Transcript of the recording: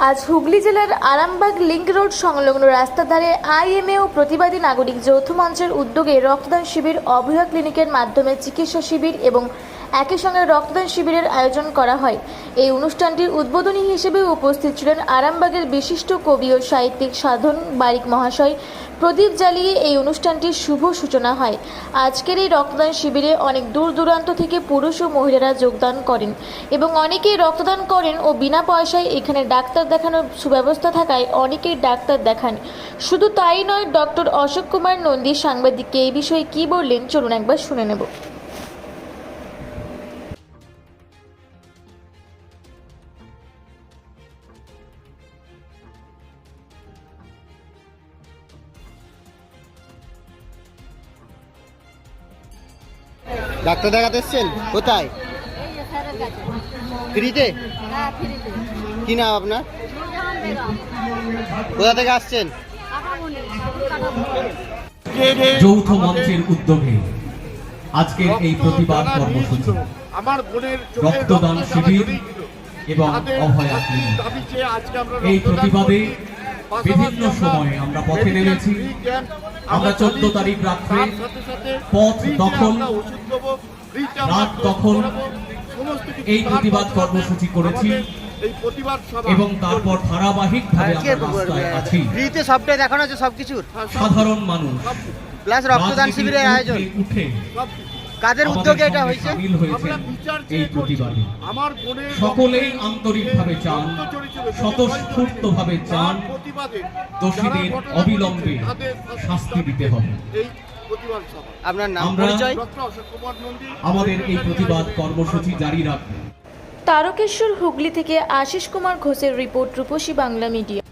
আজ হুগলি জেলার Arambagh link road সংলগ্ন রাস্তার ধারে আইএমএ ও প্রতিবাদী নাগরিক যৌথ মঞ্চের উদ্যোগে রক্তদান শিবির অভয়া ক্লিনিকের মাধ্যমে চিকিৎসা শিবির এবং একই সঙ্গে রক্তদান শিবিরের আয়োজন করা হয়। এই অনুষ্ঠানটির উদ্বোধনী হিসেবে উপস্থিত ছিলেন আরামবাগের বিশিষ্ট কবি ও সাহিত্যিক সাধন বারিক মহাশয়। প্রদীপ জ্বালিয়ে এই অনুষ্ঠানটির শুভ সূচনা হয়। আজকের এই রক্তদান শিবিরে অনেক দূর দূরান্ত থেকে পুরুষ ও মহিলারা যোগদান করেন এবং অনেকেই রক্তদান করেন ও বিনা পয়সায় এখানে ডাক্তার দেখানোর সুব্যবস্থা থাকায় অনেকেই ডাক্তার দেখান। শুধু তাই নয়, ডক্টর অশোক কুমার নন্দী সাংবাদিককে এই বিষয়ে কী বললেন? চলুন একবার শুনে নেব। ডাক্তার দেখাতে এসছেন? কোথায়? ফ্রিতে? হ্যাঁ কি নাম আপনার? কোথা থেকে আসছেন? যৌথ মঞ্চের উদ্যোগে আজকের এই প্রতিবাদ কর্মসূচি আমার বোনের রক্তদান শিবির এবং অভয়া এই প্রতিবাদে বিভিন্ন সময়ে আমরা পথে নেমেছি। আমরা চোদ্দ তারিখ রাত্রে পথ দখল রাত দখল এই প্রতিবাদ কর্মসূচি করেছি এই প্রতিবাদ সভা এবং তারপর ধারাবাহিকভাবে আজকে আমরা রাস্তায় আছি। ফ্রিতে সবটাই দেখানো হচ্ছে সবকিছুর। সাধারণ মানুষ প্লাস রক্তদান শিবিরের আয়োজন। উঠে কাদের উদ্যোগে এটা হয়েছে? এই প্রতিবাদে। আমার সকলেই আন্তরিকভাবে চান স্বতঃস্ফূর্তভাবে চান দোষীদের অবিলম্বে শাস্তি দিতে হবে। আপনার নাম পরিচয়? ডক্টর অশোক কুমার নন্দী আমাদের এই প্রতিবাদ কর্মসূচি জারি রাখবে তারকেশ্বর হুগলি থেকে আশিস কুমার ঘোষের রিপোর্ট রূপসী বাংলা মিডিয়া।